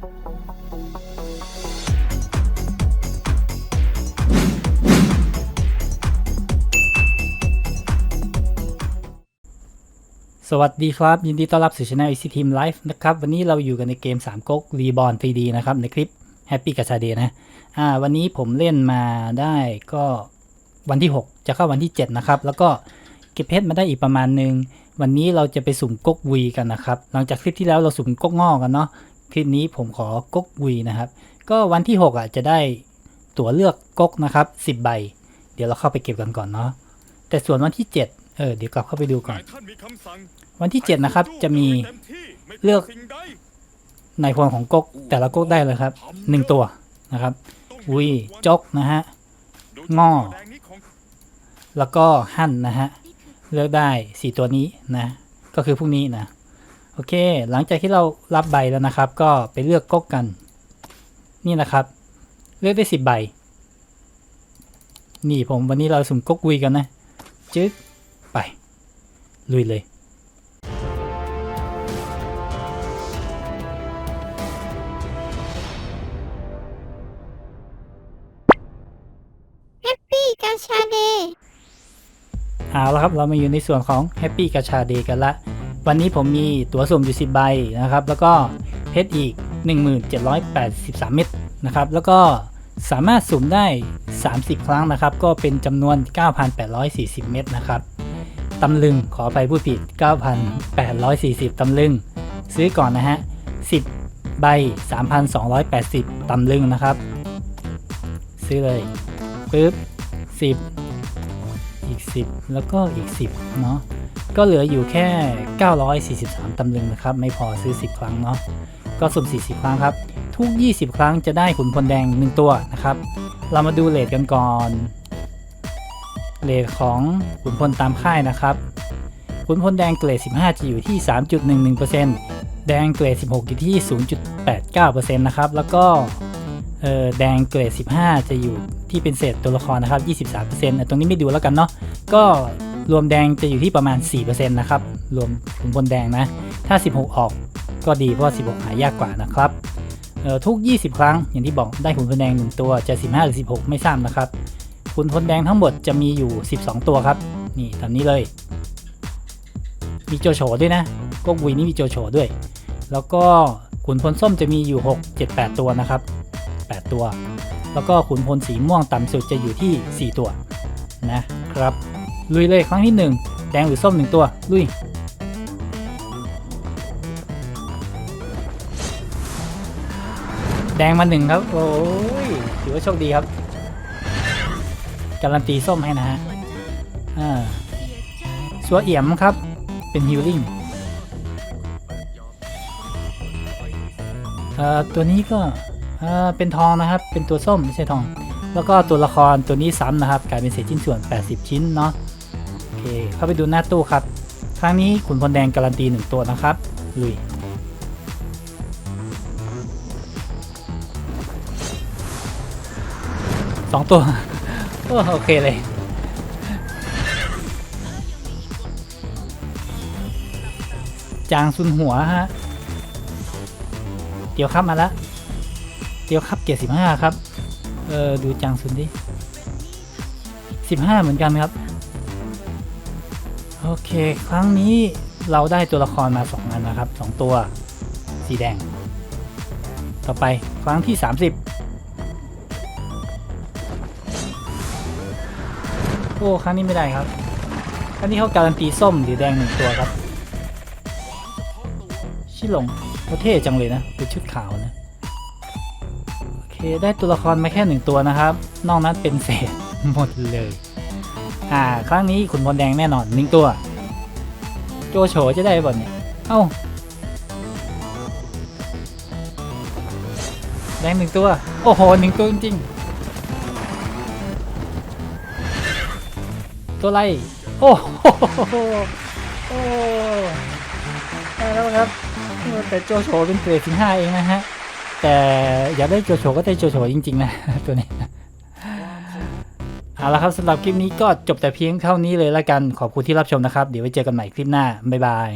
สวัสดีครับ ยินดีต้อนรับสู่ช anel EC Team Live นะครับ วันนี้เราอยู่กันในเกม3ก๊ก Reborn 3D นะครับ ในคลิป Happy กับชาเดนะอ่าวันนี้ผมเล่นมาได้ก็วันที่ 6 จะเข้าวันที่ 7 นะครับ แล้วก็เก็บเพชรมาได้อีกประมาณหนึ่ง วันนี้เราจะไปสุ่มก๊กวีกันนะครับ หลังจากคลิปที่แล้วเราสุ่มก๊กงอกกันเนาะ คลิปนี้ผมขอก๊กวีนะครับ ก็วันที่ 6 อะจะได้ตั๋วเลือกก๊กนะครับ 10 ใบ เดี๋ยวเราเข้าไปเก็บกันก่อนเนาะแต่ส่วนวันที่ 7 เออเดี๋ยวกลับเข้าไปดูก่อนท่านมีคำสั่งวันที่ 7 นะครับจะมีเลือกในพลของก๊กแต่ละก๊กได้เลยครับหนึ่งตัวนะครับวุยจกนะฮะงอแดงนี้ของแล้วก็หั่นนะฮะเลือกได้ 4 ตัวนี้นะ ก็คือพวกนี้นะ โอเค หลังจากที่เรารับใบแล้วนะครับ ก็ไปเลือกก๊กกัน นี่นะครับ เลือกได้10ใบ นี่ผมวันนี้เราสุ่มก๊กวุยกันนะ จึ๊กไป ลุยเลยปี้กาชาเดเอาละครับ เรามาอยู่ในส่วนของ Happy กาชาเดกันละ วันนี้ผมมีตั๋วสุ่มอยู่ 10 ใบนะครับ แล้วก็เพชรอีก 1783 เม็ดนะครับ แล้วก็สามารถสุ่มได้ 30 ครั้งนะครับ ก็เป็นจำนวน 9,840 เม็ดนะครับตำลึงขอไปผู้ผิด 9,840 ตำลึง ซื้อก่อนนะฮะ 10 ใบ 3,280 ตำลึงนะครับ ซื้อเลยปึ๊บ 10 อีก 10 แล้วก็อีก 10 เนาะ ก็เหลืออยู่แค่ 943 ตำลึงนะครับ ไม่พอซื้อ 10 ครั้งเนาะ ก็สุ่ม 40 ครั้งครับ ทุก 20 ครั้งจะได้ขุนพลแดง 1 ตัวนะครับ เรามาดูเลทกันก่อน เลทของขุนพลตามค่ายนะครับ ขุนพลแดงเกรด 15 จะอยู่ที่ 3.11%แดงเกรด 16 อยู่ที่ 0.89%นะครับ แล้วก็แดงเกรด 15 จะอยู่ที่เป็นเศษตัวละครนะครับ 23%ตรงนี้ไม่ดูแล้วกันเนาะ ก็ รวมแดงจะอยู่ที่ประมาณ 4%นะครับ รวมขุนพลแดงนะ ถ้า 16 ออกก็ดีเพราะ 16 หายากกว่านะครับเอ่อทุก 20 ครั้งอย่างที่บอกได้ขุนพลแดง 1 ตัวจะ 15 หรือ 16 ไม่ทราบนะครับขุนพลแดงทั้งหมดจะมีอยู่ 12 ตัวครับ นี่ตามนี้เลย มีโจโฉด้วยนะก๊กวีนี่มีโจโฉด้วย แล้วก็ขุนพลส้มจะมีอยู่ 6 7 8 ตัวนะครับ 8 ตัว แล้วก็ขุนพลสีม่วงต่ำสุดจะอยู่ที่ 4 ตัวนะครับ ลุยเลยครั้งที่ 1 แดงหรือส้ม1ตัว ลุย แดงมาหนึ่งครับ โอ้ย ถือว่าโชคดีครับ การันตีส้มให้นะฮะอ่าสัวเอี่ยมครับ เป็นฮิลลิ่งอ่อตัวนี้ก็เอ่อเป็นทองนะครับ เป็นตัวส้มไม่ใช่ทอง แล้วก็ตัวละครตัวนี้ซ้ำนะครับ กลายเป็นเศษชิ้นส่วน 80 ชิ้นเนาะ เค เข้าไปดูหน้าตู้ครับ ครั้งนี้ขุนพลแดงการันตีหนึ่งตัวนะครับ ลุย สองตัว โอโอเคเลย จางซุนหัวฮะ เดี๋ยวครับมาแล้วเดี๋ยวครับเกียร์สิบห้าครับ เออ ดูจางซุนดิสิบห้าเหมือนกันครับ โอเค ครั้งนี้เราได้ตัวละครมาสองอันนะครับสองตัว สีแดง ต่อไปครั้งที่ 30 โอ้ครั้งนี้ไม่ได้ครับ ครั้งนี้เขาการันตีส้มหรือแดงหนึ่งตัวครับ ชิหลงโอเท่จังเลยนะ เป็นชุดขาวนะ โอเค ได้ตัวละครมาแค่หนึ่งตัวนะครับ นอกนั้นเป็นเศษหมดเลย อ่า ครั้งนี้ขุนพลแดงแน่นอนหนึ่งตัว โจโฉจะได้บ่เนี่ย เอ้า แดงหนึ่งตัว โอ้โหหนึ่งตัวจริงๆตัวไรโอ้โหโอ้ได้แล้วครับแต่โจโฉเป็นเกรดถึงห้าเองนะฮะแต่อยากได้โจโฉก็ได้โจโฉจริง ๆ นะ ตัวนี้ เอาละครับสำหรับคลิปนี้ก็จบแต่เพียงเท่านี้เลยละกันขอบคุณที่รับชมนะครับ เดี๋ยวไว้เจอกันใหม่คลิปหน้าบ๊ายบาย